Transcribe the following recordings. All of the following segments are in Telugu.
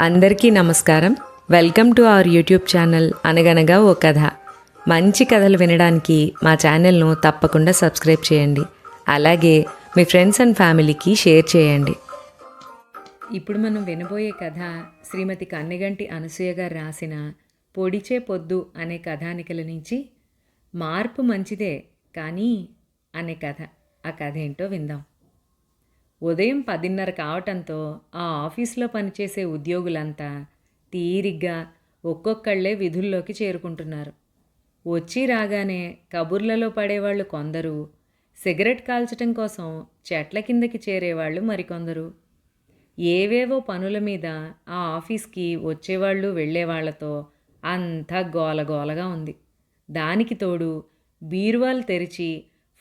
అందరికీ నమస్కారం. Welcome to our YouTube channel అనగనగా ఓ కథ. మంచి కథలు వినడానికి మా ఛానల్ను తప్పకుండా సబ్స్క్రైబ్ చేయండి. అలాగే మీ ఫ్రెండ్స్ అండ్ ఫ్యామిలీకి షేర్ చేయండి. ఇప్పుడు మనం వినబోయే కథ శ్రీమతి కన్నెగంటి అనసూయ గారు రాసిన పొడిచే పొద్దు అనే కథానికల నుంచి మార్పు మంచిదే కానీ అనే కథ. ఆ కథ ఏంటో విందాం. ఉదయం పదిన్నర కావటంతో ఆ ఆఫీస్లో పనిచేసే ఉద్యోగులంతా తీరిగ్గా ఒక్కొక్కళ్ళే విధుల్లోకి చేరుకుంటున్నారు. వచ్చి రాగానే కబుర్లలో పడేవాళ్ళు కొందరు సిగరెట్ కాల్చటం కోసం చెట్ల కిందకి చేరేవాళ్ళు మరికొందరు. ఏవేవో పనుల మీద ఆ ఆఫీస్కి వచ్చేవాళ్ళు వెళ్ళేవాళ్ళతో అంతా గోలగోలగా ఉంది. దానికి తోడు బీరువాలు తెరిచి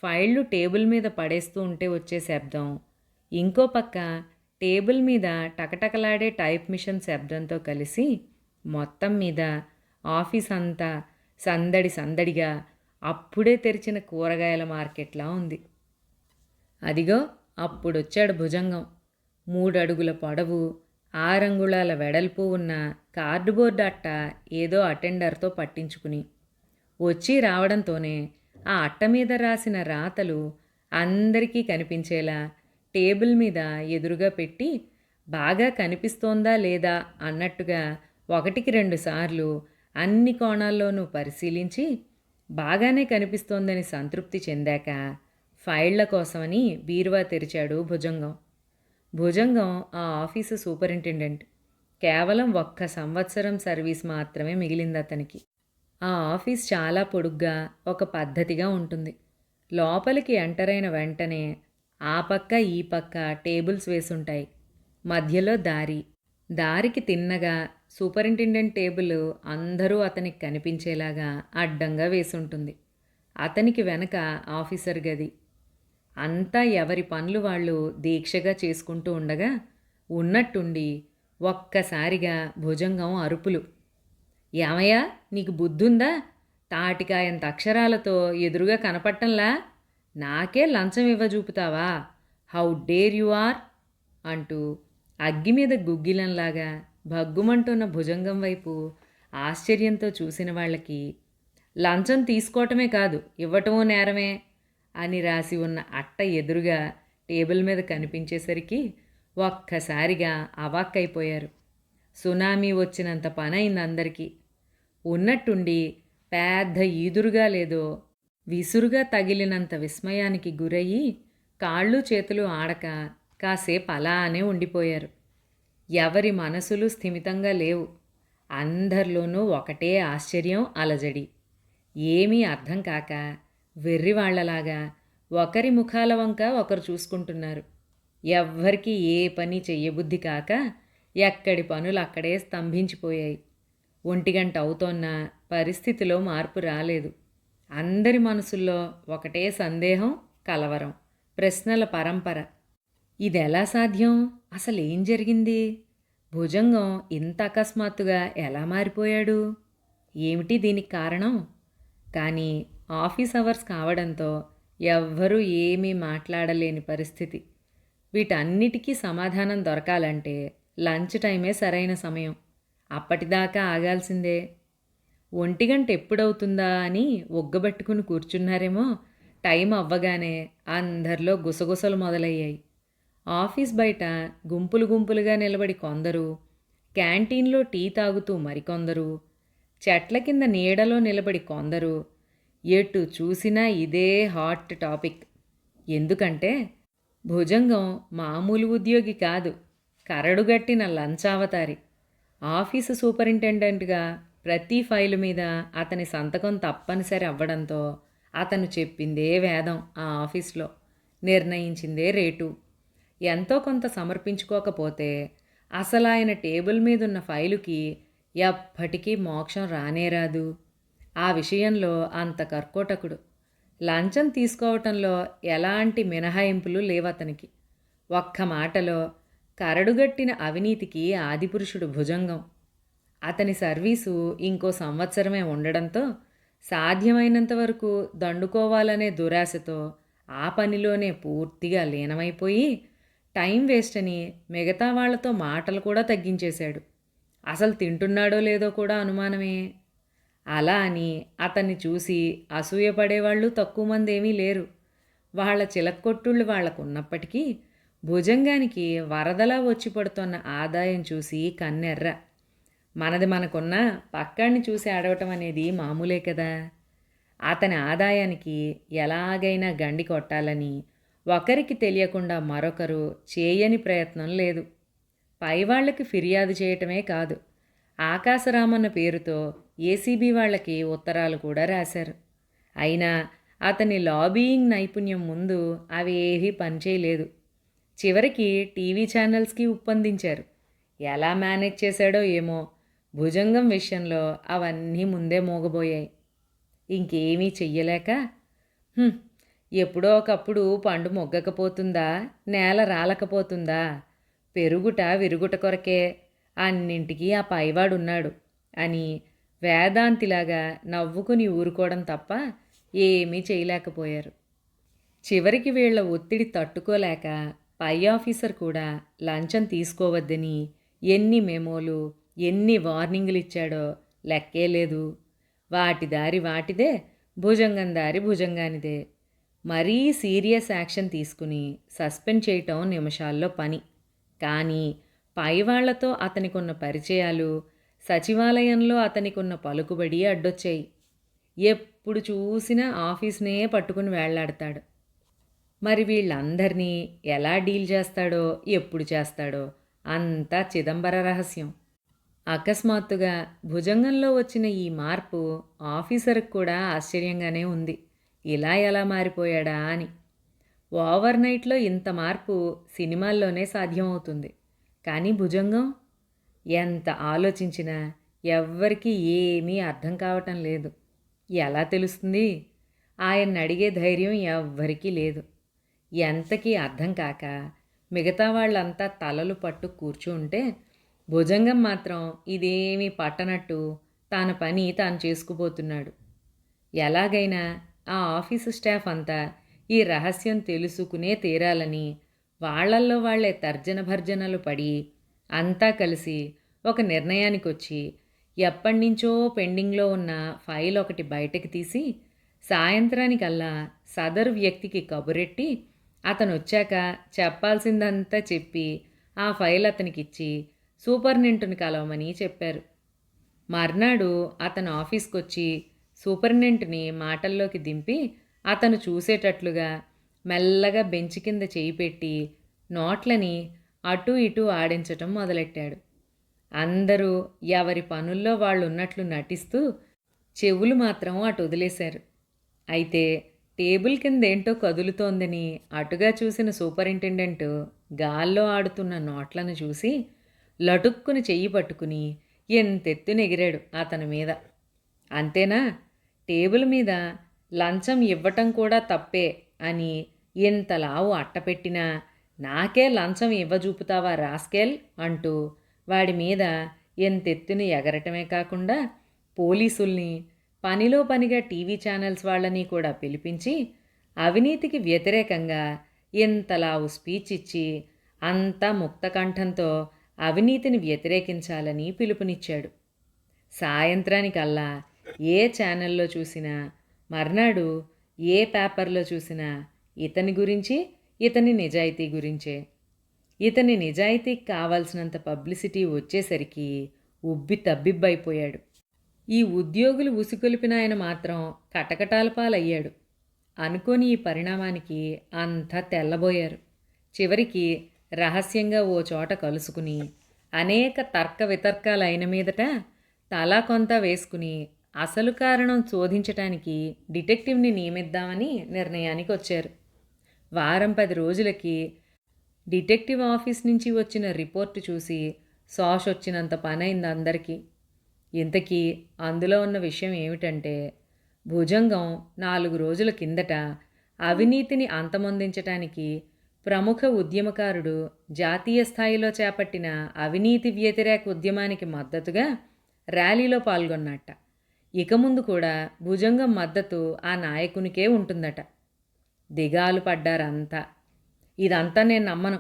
ఫైళ్ళు టేబుల్ మీద పడేస్తూ ఉంటే వచ్చే శబ్దం ఇంకో పక్క టేబుల్ మీద టకటకలాడే టైప్ మిషన్ శబ్దంతో కలిసి మొత్తం మీద ఆఫీస్ అంతా సందడి సందడిగా అప్పుడే తెరిచిన కూరగాయల మార్కెట్లా ఉంది. అదిగో అప్పుడొచ్చాడు భుజంగం. మూడడుగుల పొడవు ఆరంగుళాల వెడల్పు ఉన్న కార్డుబోర్డ్ అట్ట ఏదో అటెండర్తో పట్టించుకుని వచ్చి రావడంతోనే ఆ అట్ట మీద రాసిన రాతలు అందరికీ కనిపించేలా టేబుల్ మీద ఎదురుగా పెట్టి బాగా కనిపిస్తోందా లేదా? అన్నట్టుగా ఒకటికి రెండు సార్లు అన్ని కోణాల్లోనూ పరిశీలించి బాగానే కనిపిస్తోందని సంతృప్తి చెందాక ఫైళ్ళ కోసమని బీరువా తెరిచాడు భుజంగం. భుజంగం ఆ ఆఫీసు సూపరింటెండెంట్. కేవలం ఒక్క సంవత్సరం సర్వీస్ మాత్రమే మిగిలింది అతనికి. ఆ ఆఫీస్ చాలా పొడుగ్గా ఒక పద్ధతిగా ఉంటుంది. లోపలికి ఎంటర్ అయిన వెంటనే ఆ పక్క ఈ పక్క టేబుల్స్ వేసుంటాయి. మధ్యలో దారి. దారికి తిన్నగా సూపరింటెండెంట్ టేబుల్ అందరూ అతనికి కనిపించేలాగా అడ్డంగా వేసుంటుంది. అతనికి వెనక ఆఫీసర్ గది. అంతా ఎవరి పనులు వాళ్ళు దీక్షగా చేసుకుంటూ ఉండగా ఉన్నట్టుండి ఒక్కసారిగా భుజంగం అరుపులు. ఏమయ్యా నీకు బుద్ధుందా? తాటికాయంత అక్షరాలతో ఎదురుగా కనపట్టంలా? నాకే లంచం ఇవ్వజూపుతావా హౌ డేర్ యు ఆర్ అంటూ అగ్గి మీద గుగ్గిలంలాగా భగ్గుమంటున్న భుజంగం వైపు ఆశ్చర్యంతో చూసిన వాళ్ళకి లంచం తీసుకోవటమే కాదు ఇవ్వటమూ నేరమే అని రాసి ఉన్న అట్ట ఎదురుగా టేబుల్ మీద కనిపించేసరికి ఒక్కసారిగా అవాక్కైపోయారు. సునామీ వచ్చినంత పని అయింది అందరికీ. ఉన్నట్టుండి పెద్ద ఈదురుగా లేదో విసురుగా తగిలినంత విస్మయానికి గురయ్యి కాళ్ళు చేతులు ఆడక కాసేపు అలానే ఉండిపోయారు. ఎవరి మనసులు స్థిమితంగా లేవు. అందరిలోనూ ఒకటే ఆశ్చర్యం అలజడి. ఏమీ అర్థం కాక వెర్రివాళ్ళలాగా ఒకరి ముఖాల వంక ఒకరు చూసుకుంటున్నారు. ఎవ్వరికి ఏ పని చెయ్యబుద్ధి కాక ఎక్కడి పనులు అక్కడే స్తంభించిపోయాయి. ఒంటిగంట అవుతోన్న పరిస్థితిలో మార్పు రాలేదు. అందరి మనసుల్లో ఒకటే సందేహం కలవరం. ప్రశ్నల పరంపర. ఇది ఎలా సాధ్యం? అసలు ఏం జరిగింది? భుజంగం ఇంత అకస్మాత్తుగా ఎలా మారిపోయాడు? ఏమిటి దీనికి కారణం? కానీ ఆఫీస్ అవర్స్ కావడంతో ఎవ్వరూ ఏమీ మాట్లాడలేని పరిస్థితి. వీటన్నిటికీ సమాధానం దొరకాలంటే లంచ్ టైమే సరైన సమయం. అప్పటిదాకా ఆగాల్సిందే. ఒంటిగంట ఎప్పుడవుతుందా అని ఒగ్గబట్టుకుని కూర్చున్నారేమో టైం అవ్వగానే అందరిలో గుసగుసలు మొదలయ్యాయి. ఆఫీస్ బయట గుంపులు గుంపులుగా నిలబడి కొందరు క్యాంటీన్లో టీ తాగుతూ మరికొందరు చెట్ల కింద నీడలో నిలబడి కొందరు. ఎటు చూసినా ఇదే హాట్ టాపిక్. ఎందుకంటే భుజంగం మామూలు ఉద్యోగి కాదు కరడుగట్టిన లంచావతారి. ఆఫీసు సూపరింటెండెంట్గా ప్రతి ఫైలు మీద అతని సంతకం తప్పనిసరి అవ్వడంతో అతను చెప్పిందే వేదం ఆ ఆఫీస్లో. నిర్ణయించిందే రేటు. ఎంతో కొంత సమర్పించుకోకపోతే అసలు ఆయన టేబుల్ మీద ఉన్న ఫైలుకి ఎప్పటికీ మోక్షం రానేరాదు ఆ విషయంలో అంత కర్కోటకుడు. లంచం తీసుకోవటంలో ఎలాంటి మినహాయింపులు లేవతనికి. ఒక్క మాటలో కరడుగట్టిన అవినీతికి ఆదిపురుషుడు భుజంగం. అతని సర్వీసు ఇంకో సంవత్సరమే ఉండడంతో సాధ్యమైనంత వరకు దండుకోవాలనే దురాశతో ఆ పనిలోనే పూర్తిగా లీనమైపోయి టైం వేస్ట్ అని మిగతా వాళ్ళతో మాటలు కూడా తగ్గించేశాడు. అసలు తింటున్నాడో లేదో కూడా అనుమానమే. అలా అని అతన్ని చూసి అసూయపడేవాళ్ళు తక్కువ మంది ఏమీ లేరు. వాళ్ళ చిలక్కొట్టుళ్ళు వాళ్ళకున్నప్పటికీ భుజంగానికి వరదలా వచ్చి పడుతున్న ఆదాయం చూసి కన్నెర్ర. మనది మనకున్న పక్కాన్ని చూసి అడవటం అనేది మామూలే కదా. అతని ఆదాయానికి ఎలాగైనా గండి కొట్టాలని ఒకరికి తెలియకుండా మరొకరు చేయని ప్రయత్నం లేదు. పైవాళ్ళకి ఫిర్యాదు చేయటమే కాదు ఆకాశరామన్న పేరుతో ఏసీబీ వాళ్ళకి ఉత్తరాలు కూడా రాశారు. అయినా అతని లాబీయింగ్ నైపుణ్యం ముందు అవి ఏవీ పనిచేయలేదు. చివరికి టీవీ ఛానల్స్కి ఉప్పందించారు ఎలా మేనేజ్ చేశాడో ఏమో భుజంగం విషయంలో అవన్నీ ముందే మోగబోయాయి. ఇంకేమీ చెయ్యలేక ఎప్పుడో ఒకప్పుడు పండు మొగ్గకపోతుందా నేల రాలకపోతుందా పెరుగుట విరుగుట కొరకే అన్నింటికీ ఆ పైవాడున్నాడు అని వేదాంతిలాగా నవ్వుకుని ఊరుకోవడం తప్ప ఏమీ చేయలేకపోయారు. చివరికి వీళ్ళ ఒత్తిడి తట్టుకోలేక పై ఆఫీసర్ కూడా లంచం తీసుకోవద్దని ఎన్ని మెమోలు ఎన్ని వార్నింగులు ఇచ్చాడో లెక్కే లేదు. వాటి దారి వాటిదే భుజంగం దారి భుజంగానిదే. మరీ సీరియస్ యాక్షన్ తీసుకుని సస్పెండ్ చేయటం నిమిషాల్లో పని. కానీ పైవాళ్ళతో అతనికున్న పరిచయాలు సచివాలయంలో అతనికున్న పలుకుబడి అడ్డొచ్చాయి. ఎప్పుడు చూసినా ఆఫీస్నే పట్టుకుని వేళ్ళాడతాడు. మరి వీళ్ళందరినీ ఎలా డీల్ చేస్తాడో ఎప్పుడు చేస్తాడో అంతా చిదంబర రహస్యం. అకస్మాత్తుగా భుజంగంలో వచ్చిన ఈ మార్పు ఆఫీసర్కి కూడా ఆశ్చర్యంగానే ఉంది. ఇలా ఎలా మారిపోయాడా అని. ఓవర్ నైట్లో ఇంత మార్పు సినిమాల్లోనే సాధ్యమవుతుంది. కానీ భుజంగం? ఎంత ఆలోచించినా ఎవ్వరికీ ఏమీ అర్థం కావటం లేదు. ఎలా తెలుస్తుంది? ఆయన్ని అడిగే ధైర్యం ఎవ్వరికీ లేదు. ఎంతకీ అర్థం కాక మిగతా వాళ్ళంతా తలలు పట్టు కూర్చుంటే భుజంగం మాత్రం ఇదేమీ పట్టనట్టు తన పని తాను చేసుకుపోతున్నాడు. ఎలాగైనా ఆ ఆఫీసు స్టాఫ్ అంతా ఈ రహస్యం తెలుసుకునే తీరాలని వాళ్ళల్లో వాళ్ళే తర్జన భర్జనలు పడి అంతా కలిసి ఒక నిర్ణయానికి వచ్చి ఎప్పటినుంచో పెండింగ్లో ఉన్న ఫైల్ ఒకటి బయటకు తీసి సాయంత్రానికల్లా సదరు వ్యక్తికి కబురెట్టి అతను వచ్చాక చెప్పాల్సిందంతా చెప్పి ఆ ఫైల్ అతనికిచ్చి సూపర్నెంట్ని కలవమని చెప్పారు. మర్నాడు అతను ఆఫీస్కి వచ్చి సూపర్నెంట్ని మాటల్లోకి దింపి అతను చూసేటట్లుగా మెల్లగా బెంచ్ కింద చేయి పెట్టి నోట్లని అటు ఇటు ఆడించటం మొదలెట్టాడు. అందరూ ఎవరి పనుల్లో వాళ్ళు ఉన్నట్లు నటిస్తూ చెవులు మాత్రం అటు వదిలేశారు. అయితే టేబుల్ కింద ఏంటో కదులుతోందని అటుగా చూసిన సూపరింటెండెంట్ గాల్లో ఆడుతున్న నోట్లను చూసి లటుక్కుని చెయ్యి పట్టుకుని ఎంతెత్తునెగిరాడు అతని మీద. అంతేనా? టేబుల్ మీద లంచం ఇవ్వటం కూడా తప్పే అని ఇంతలావు అట్టపెట్టినా నాకే లంచం ఇవ్వజూపుతావా రాస్కెల్? అంటూ వాడి మీద ఎంతెత్తుని ఎగరటమే కాకుండా పోలీసుల్ని పనిలో పనిగా టీవీ ఛానల్స్ వాళ్ళని కూడా పిలిపించి అవినీతికి వ్యతిరేకంగా ఇంతలావు స్పీచ్ ఇచ్చి అంతా ముక్తకంఠంతో అవినీతిని వ్యతిరేకించాలని పిలుపునిచ్చాడు. సాయంత్రానికల్లా ఏ ఛానల్లో చూసినా మర్నాడు ఏ పేపర్లో చూసినా ఇతని గురించి ఇతని నిజాయితీ గురించే. ఇతని నిజాయితీకి కావాల్సినంత పబ్లిసిటీ వచ్చేసరికి ఉబ్బి తబ్బిబ్బైపోయాడు. ఈ ఉద్యోగులు ఉసికొలిపిన ఆయన మాత్రం కటకటాల పాలయ్యాడు అనుకోని ఈ పరిణామానికి అంతా తెల్లబోయారు. చివరికి రహస్యంగా ఓ చోట కలుసుకుని అనేక తర్క వితర్కాలైన మీదట తలా కొంత వేసుకుని అసలు కారణం శోధించటానికి డిటెక్టివ్ని నియమిద్దామని నిర్ణయానికి వచ్చారు వారం పది రోజులకి డిటెక్టివ్ ఆఫీస్ నుంచి వచ్చిన రిపోర్టు చూసి సాష్ వచ్చినంత పనైంది అందరికీ. ఇంతకీ అందులో ఉన్న విషయం ఏమిటంటే భుజంగం నాలుగు రోజుల కిందట అవినీతిని అంతమొందించటానికి ప్రముఖ ఉద్యమకారుడు జాతీయ స్థాయిలో చేపట్టిన అవినీతి వ్యతిరేక ఉద్యమానికి మద్దతుగా ర్యాలీలో పాల్గొన్నట్ట ఇక ముందు కూడా భుజంగం మద్దతు ఆ నాయకునికే ఉంటుందట. దిగాలు పడ్డారంతా. ఇదంతా నేను నమ్మను.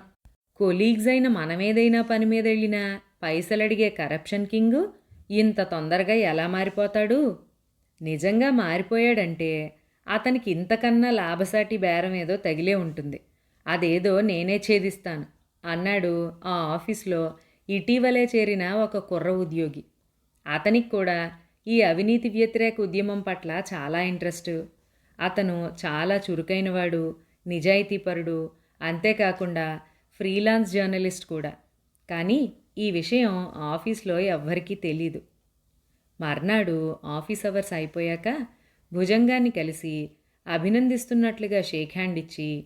కొలీగ్స్ అయిన మనమేదైనా పని మీద వెళ్ళినా పైసలడిగే కరప్షన్ కింగు ఇంత తొందరగా ఎలా మారిపోతాడు? నిజంగా మారిపోయాడంటే అతనికి ఇంతకన్నా లాభసాటి బేరం ఏదో తగిలే ఉంటుంది. అదేదో నేనే ఛేదిస్తాను. అన్నాడు ఆ ఆఫీస్లో ఇటీవలే చేరిన ఒక కుర్ర ఉద్యోగి. అతనికి కూడా ఈ అవినీతి వ్యతిరేక ఉద్యమం పట్ల చాలా ఇంట్రెస్ట్. అతను చాలా చురుకైనవాడు నిజాయితీపరుడు అంతేకాకుండా ఫ్రీలాన్స్ జర్నలిస్ట్ కూడా. కానీ ఈ విషయం ఆఫీస్లో ఎవ్వరికీ తెలీదు. మర్నాడు ఆఫీస్ అవర్స్ అయిపోయాక భుజంగాన్ని కలిసి అభినందిస్తున్నట్లుగా షేక్ హ్యాండ్ ఇచ్చి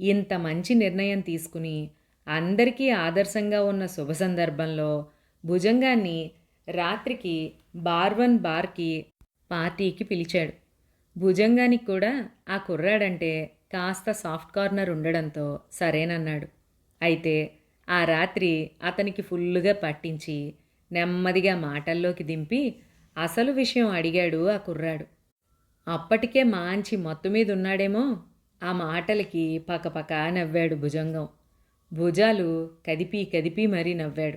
ఇంత మంచి నిర్ణయం తీసుకుని అందరికీ ఆదర్శంగా ఉన్న శుభ సందర్భంలో భుజంగాన్ని రాత్రికి బార్వన్ బార్కి పార్టీకి పిలిచాడు. భుజంగానికి కూడా ఆ కుర్రాడంటే కాస్త సాఫ్ట్ కార్నర్ ఉండడంతో సరేనన్నాడు. అయితే ఆ రాత్రి అతనికి ఫుల్లుగా పట్టించి నెమ్మదిగా మాటల్లోకి దింపి అసలు విషయం అడిగాడు ఆ కుర్రాడు. అప్పటికే మంచి మత్తు మీద ఉన్నాడేమో ఆ మాటలకి పకపక నవ్వాడు భుజంగం. భుజాలు కదిపి కదిపి మరీ నవ్వాడు.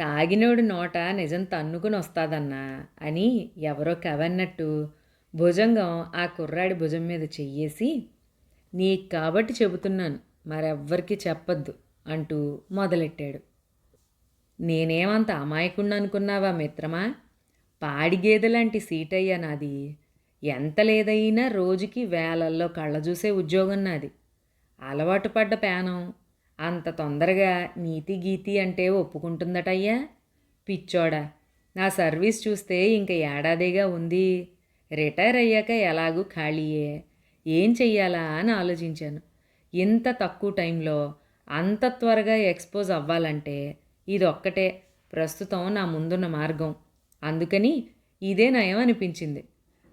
తాగినోడు నోట నిజం తన్నుకుని వస్తాదన్నా అని ఎవరో కవన్నట్టు భుజంగం ఆ కుర్రాడి భుజం మీద చెయ్యేసి నీకు కాబట్టి చెబుతున్నాను మరెవ్వరికి చెప్పొద్దు అంటూ మొదలెట్టాడు. నేనేమంత అమాయకుండా అనుకున్నావా మిత్రమా? పాడి గేదెలాంటి సీటయ్యా నాది. ఎంత లేదైనా రోజుకి వేలల్లో కళ్ళ చూసే ఉద్యోగం నాది. అలవాటు పడ్డ పేనం. అంత తొందరగా నీతి గీతి అంటే ఒప్పుకుంటుందటయ్యా పిచ్చోడా నా సర్వీస్ చూస్తే ఇంక ఏడాదిగా ఉంది. రిటైర్ అయ్యాక ఎలాగూ ఖాళీయే. ఏం చెయ్యాలా అని ఆలోచించాను. ఇంత తక్కువ టైంలో అంత త్వరగా ఎక్స్పోజ్ అవ్వాలంటే ఇదొక్కటే. ప్రస్తుతం నా ముందున్న మార్గం. అందుకని ఇదే నయం అనిపించింది.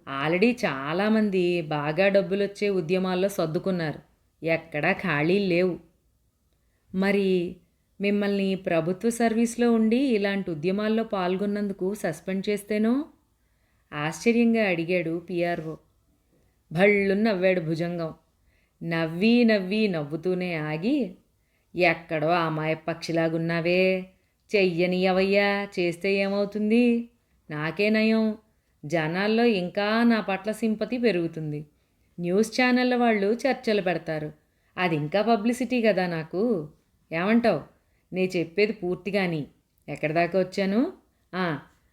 ఆల్రెడీ చాలామంది బాగా డబ్బులొచ్చే ఉద్యమాల్లో సర్దుకున్నారు. ఎక్కడా ఖాళీలు లేవు. మరి మిమ్మల్ని ప్రభుత్వ సర్వీస్లో ఉండి ఇలాంటి ఉద్యమాల్లో పాల్గొన్నందుకు సస్పెండ్ చేస్తేనో? ఆశ్చర్యంగా అడిగాడు పిఆర్ఓ భళ్ళు నవ్వాడు భుజంగం. నవ్వి నవ్వి నవ్వుతూనే ఆగి ఎక్కడో అమాయ పక్షిలాగున్నావే. చెయ్యనియవయ్యా చేస్తే ఏమవుతుంది? నాకే నయం. జనాల్లో ఇంకా నా పట్ల సింపతి పెరుగుతుంది. న్యూస్ ఛానళ్ళ వాళ్ళు చర్చలు పెడతారు. అది ఇంకా పబ్లిసిటీ కదా నాకు. ఏమంటావు? నే చెప్పేది పూర్తిగాని ఎక్కడి దాకా వచ్చాను?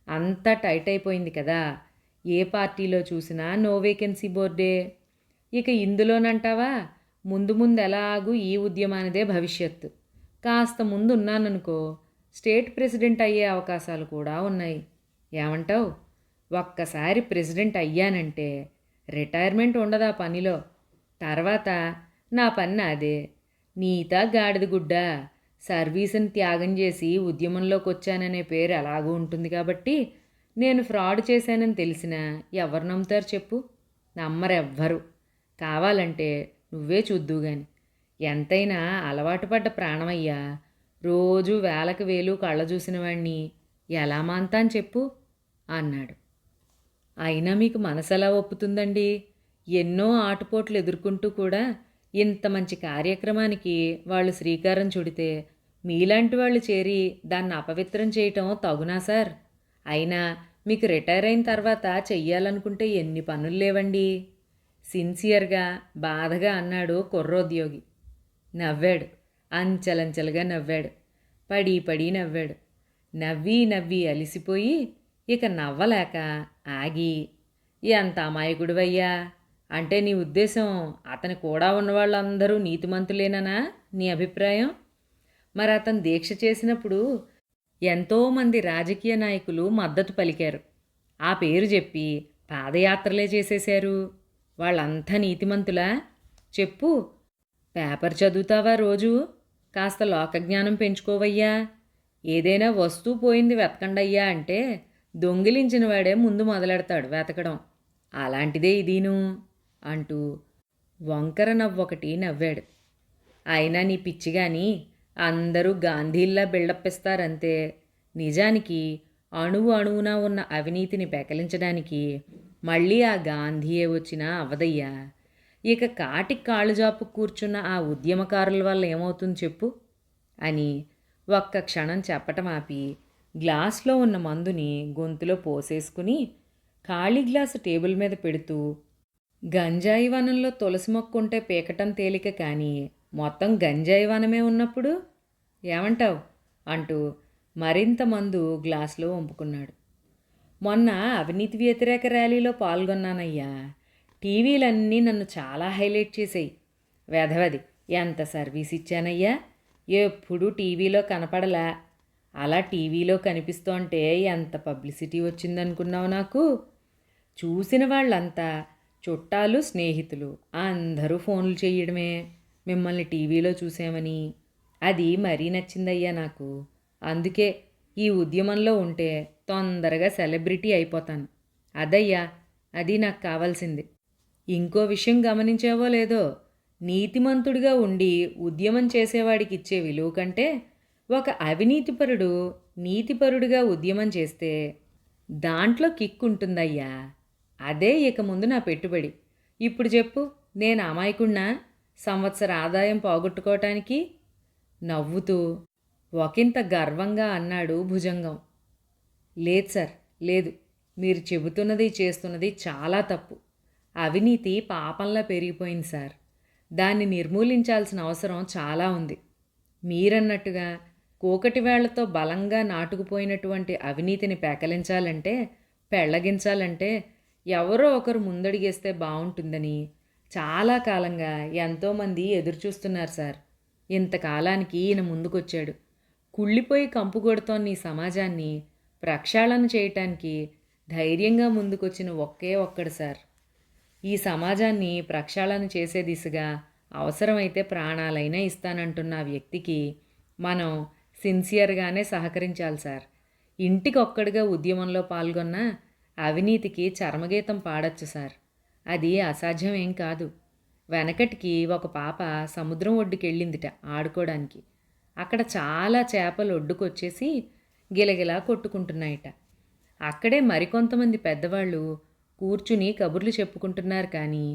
అంతా టైట్ అయిపోయింది కదా. ఏ పార్టీలో చూసినా నో వేకెన్సీ బోర్డే. ఇక ఇందులోనంటావా? ముందు ముందు ఎలాగూ ఈ ఉద్యమానిదే భవిష్యత్తు. కాస్త ముందు ఉన్నాననుకో స్టేట్ ప్రెసిడెంట్ అయ్యే అవకాశాలు కూడా ఉన్నాయి. ఏమంటావు? ఒక్కసారి ప్రెసిడెంట్ అయ్యానంటే రిటైర్మెంట్ ఉండదా పనిలో. తర్వాత నా పని అదే నీతా గాడిద గుడ్డ. సర్వీసుని త్యాగం చేసి ఉద్యమంలోకి వచ్చాననే పేరు ఎలాగూ ఉంటుంది కాబట్టి నేను ఫ్రాడ్ చేశానని తెలిసినా ఎవరు నమ్ముతారు చెప్పు? నమ్మరెవ్వరు. కావాలంటే నువ్వే చూద్దువు గాని. ఎంతైనా అలవాటు పడ్డ ప్రాణమయ్యా. రోజు వేలకు వేలు కళ్ళ చూసిన వాణ్ణి ఎలా మాంతాను చెప్పు? అన్నాడు. అయినా మీకు మనసెలా ఒప్పుతుందండి? ఎన్నో ఆటుపోట్లు ఎదుర్కొంటూ కూడా ఇంత మంచి కార్యక్రమానికి వాళ్ళు శ్రీకారం చుడితే మీలాంటి వాళ్ళు చేరి దాన్ని అపవిత్రం చేయటం తగునా సార్. అయినా మీకు రిటైర్ అయిన తర్వాత చెయ్యాలనుకుంటే ఎన్ని పనులు లేవండి? సిన్సియర్గా బాధగా అన్నాడు కుర్రోద్యోగి. నవ్వాడు. అంచలంచలుగా నవ్వాడు. పడి పడి నవ్వాడు. నవ్వి నవ్వి అలిసిపోయి ఇక నవ్వలేక ఆగి ఎంత అమాయకుడివయ్యా? అంటే నీ ఉద్దేశం అతని కూడా ఉన్న వాళ్ళందరూ నీతిమంతులేననా నీ అభిప్రాయం? మరి అతను దీక్ష చేసినప్పుడు ఎంతోమంది రాజకీయ నాయకులు మద్దతు పలికారు. ఆ పేరు చెప్పి పాదయాత్రలే చేసేశారు. వాళ్ళంతా నీతిమంతులా? చెప్పు. పేపర్ చదువుతావా రోజు? కాస్త లోకజ్ఞానం పెంచుకోవయ్యా. ఏదైనా వస్తువు పోయింది వెతకండయ్యా అంటే దొంగిలించిన వాడే ముందు మొదలెడతాడు వెతకడం. అలాంటిదే ఇదీను అంటూ వంకర నవ్వొకటి నవ్వాడు. అయినా నీ పిచ్చి గాని అందరూ గాంధీల్లా బిల్డప్ ఇస్తారంతే నిజానికి అణువు అణువున ఉన్న అవినీతిని పెకలించడానికి మళ్ళీ ఆ గాంధీయే వచ్చినా అవదయ్యా ఇక కాటి కాళ్ళు జాపు కూర్చున్న ఆ ఉద్యమకారుల వల్ల ఏమవుతుంది చెప్పు? అని ఒక్క క్షణం చెప్పటం ఆపి గ్లాస్లో ఉన్న మందుని గొంతులో పోసేసుకుని ఖాళీ గ్లాసు టేబుల్ మీద పెడుతూ గంజాయి వనంలో తులసి మొక్క ఉంటే పీకటం తేలిక కానీ మొత్తం గంజాయి వనమే ఉన్నప్పుడు? ఏమంటావు? అంటూ మరింత మందు గ్లాసులో వంపుకున్నాడు. మొన్న అవినీతి వ్యతిరేక ర్యాలీలో పాల్గొన్నానయ్యా. టీవీలన్నీ నన్ను చాలా హైలైట్ చేసాయి వెధవది ఎంత సర్వీస్ ఇచ్చానయ్యా? ఎప్పుడూ టీవీలో కనపడలా. అలా టీవీలో కనిపిస్తుంటే ఎంత పబ్లిసిటీ వచ్చిందనుకున్నావు నాకు? చూసిన వాళ్ళంతా చుట్టాలు స్నేహితులు అందరూ ఫోన్లు చేయడమే. మిమ్మల్ని టీవీలో చూసామని అది మరీ నచ్చిందయ్యా నాకు. అందుకే ఈ ఉద్యమంలో ఉంటే తొందరగా సెలబ్రిటీ అయిపోతాను. అదయ్యా అది నాకు కావాల్సింది. ఇంకో విషయం గమనించావో లేదో? నీతిమంతుడిగా ఉండి ఉద్యమం చేసేవాడికి ఇచ్చే విలువ కంటే ఒక అవినీతిపరుడు నీతిపరుడుగా ఉద్యమం చేస్తే దాంట్లో కిక్ ఉంటుందయ్యా అదే ఇక ముందు నా పెట్టుబడి. ఇప్పుడు చెప్పు నేను అమాయకుణ్ణా? సంవత్సర ఆదాయం పోగొట్టుకోవటానికి నవ్వుతూ ఒకంత గర్వంగా అన్నాడు భుజంగం. లేదు సార్ లేదు. మీరు చెబుతున్నది చేస్తున్నది చాలా తప్పు. అవినీతి పాపంలా పెరిగిపోయింది సార్. దాన్ని నిర్మూలించాల్సిన అవసరం చాలా ఉంది. మీరన్నట్టుగా కూకటి వేళ్ళతో బలంగా నాటుకుపోయినటువంటి అవినీతిని పెకలించాలంటే పెళ్ళగించాలంటే ఎవరో ఒకరు ముందడిగేస్తే బాగుంటుందని చాలా కాలంగా ఎంతోమంది ఎదురుచూస్తున్నారు సార్. ఇంతకాలానికి ఈయన ముందుకొచ్చాడు. కుళ్ళిపోయి కంపు కొడుతోన్న ఈ సమాజాన్ని ప్రక్షాళన చేయటానికి ధైర్యంగా ముందుకొచ్చిన ఒకే ఒక్కడు సార్. ఈ సమాజాన్ని ప్రక్షాళన చేసే దిశగా అవసరమైతే ప్రాణాలైనా ఇస్తానంటున్న వ్యక్తికి మనం సిన్సియర్గానే సహకరించాలి సార్. ఇంటికి ఒక్కడిగా ఉద్యమంలో పాల్గొన్న అవినీతికి చర్మగీతం పాడొచ్చు సార్. అది అసాధ్యం ఏం కాదు. వెనకటికి ఒక పాప సముద్రం ఒడ్డుకెళ్ళిందిట ఆడుకోవడానికి అక్కడ చాలా చేపలు ఒడ్డుకొచ్చేసి గిలగిలా కొట్టుకుంటున్నాయట. అక్కడే మరికొంతమంది పెద్దవాళ్ళు కూర్చుని కబుర్లు చెప్పుకుంటున్నారు కానీ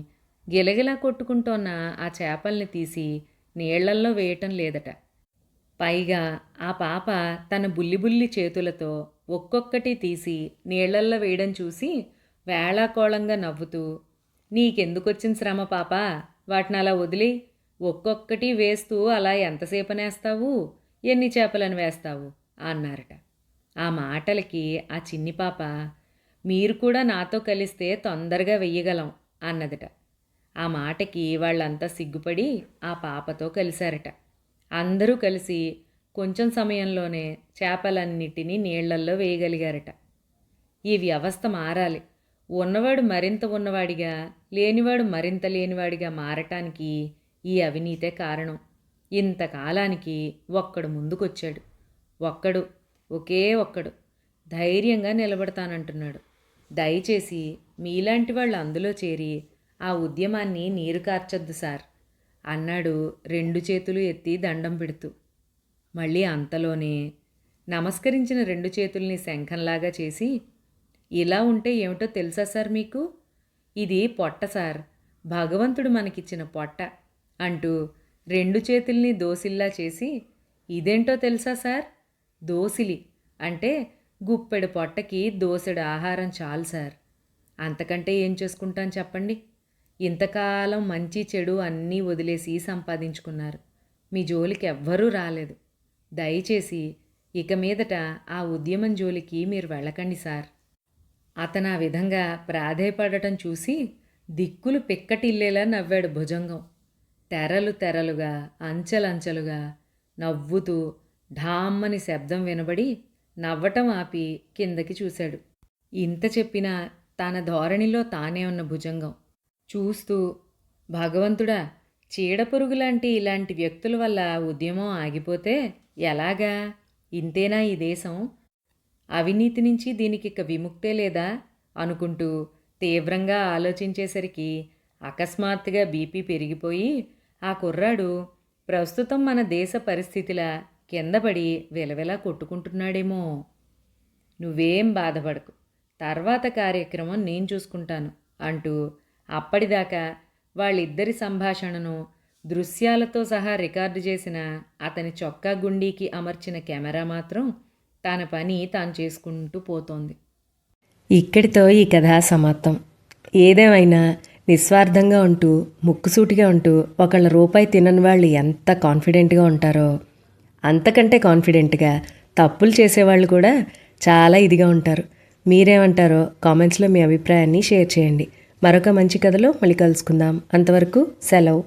గిలగిలా కొట్టుకుంటోన్న ఆ చేపల్ని తీసి నీళ్ళల్లో వేయటం లేదట. పైగా ఆ పాప తన బుల్లి బుల్లి చేతులతో ఒక్కొక్కటి తీసి నీళ్ళల్లో వేయడం చూసి వేళాకోళంగా నవ్వుతూ నీకెందుకొచ్చిన శ్రమ పాప? వాటిని అలా వదిలి. ఒక్కొక్కటి వేస్తూ అలా ఎంతసేపనేస్తావు? ఎన్ని చేపలను వేస్తావు? అన్నారట. ఆ మాటలకి ఆ చిన్ని పాప మీరు కూడా నాతో కలిస్తే తొందరగా వెయ్యగలం అన్నదట. ఆ మాటకి వాళ్ళంతా సిగ్గుపడి ఆ పాపతో కలిశారట. అందరూ కలిసి కొంచెం సమయంలోనే చేపలన్నిటినీ నీళ్ళల్లో వేయగలిగారట. ఈ వ్యవస్థ మారాలి. ఉన్నవాడు మరింత ఉన్నవాడిగా లేనివాడు మరింత లేనివాడిగా మారటానికి ఈ అవినీతే కారణం. ఇంతకాలానికి ఒక్కడు ముందుకొచ్చాడు. ఒక్కడు ఒకే ఒక్కడు ధైర్యంగా నిలబడతానంటున్నాడు. దయచేసి మీలాంటి వాళ్ళు అందులో చేరి ఆ ఉద్యమాన్ని నీరు కార్చొద్దు సార్. అన్నాడు. రెండు చేతులు ఎత్తి దండం పెడుతూ. మళ్ళీ అంతలోనే నమస్కరించిన రెండు చేతుల్ని శంఖంలాగా చేసి ఇలా ఉంటే ఏమిటో తెలుసా సార్ మీకు? ఇది పొట్ట సార్. భగవంతుడు మనకిచ్చిన పొట్ట అంటూ రెండు చేతుల్ని దోసిల్లా చేసి ఇదేంటో తెలుసా సార్? దోసిలి అంటే గుప్పెడు పొట్టకి దోసెడు ఆహారం చాలు సార్. అంతకంటే ఏం చేసుకుంటాను చెప్పండి? ఇంతకాలం మంచి చెడు అన్నీ వదిలేసి సంపాదించుకున్నారు. మీ జోలికి ఎవ్వరూ రాలేదు. దయచేసి ఇక మీదట ఆ ఉద్యమం జోలికి మీరు వెళ్ళకండి సార్. అతను ఆ విధంగా ప్రాధేయపడటం చూసి దిక్కులు పిక్కటిల్లేలా నవ్వాడు భుజంగం. తెరలు తెరలుగా అంచెలంచెలుగా నవ్వుతూ ఢామ్మని శబ్దం వినబడి నవ్వటం ఆపి కిందకి చూశాడు. ఇంత చెప్పినా తన ధోరణిలో తానే ఉన్న భుజంగం. చూస్తూ భగవంతుడా చీడపురుగు లాంటి ఇలాంటి వ్యక్తుల వల్ల ఉద్యమం ఆగిపోతే ఎలాగా? ఇంతేనా ఈ దేశం? అవినీతి నుంచి దీనికి ఇక విముక్తే లేదా? అనుకుంటూ తీవ్రంగా ఆలోచించేసరికి అకస్మాత్తుగా బీపీ పెరిగిపోయి ఆ కుర్రాడు ప్రస్తుతం మన దేశ పరిస్థితిలా కిందపడి విలవిలా కొట్టుకుంటున్నాడేమో. నువ్వేం బాధపడకు. తర్వాత కార్యక్రమం నేను చూసుకుంటాను అంటూ అప్పటిదాకా వాళ్ళిద్దరి సంభాషణను దృశ్యాలతో సహా రికార్డు చేసిన అతని చొక్కా గుండీకి అమర్చిన కెమెరా మాత్రం తన పని తాను చేసుకుంటూ పోతోంది. ఇక్కడితో ఈ కథ సమాప్తం. ఏదేమైనా నిస్వార్థంగా ఉంటూ ముక్కుసూటిగా ఉంటూ ఒకళ్ళ రూపాయి తినని వాళ్ళు ఎంత కాన్ఫిడెంట్గా ఉంటారో అంతకంటే కాన్ఫిడెంట్గా తప్పులు చేసేవాళ్ళు కూడా చాలా ఇదిగా ఉంటారు. మీరేమంటారో కామెంట్స్లో మీ అభిప్రాయాన్ని షేర్ చేయండి. మరొక మంచి కథలో మళ్ళీ కలుసుకుందాం. అంతవరకు సెలవు.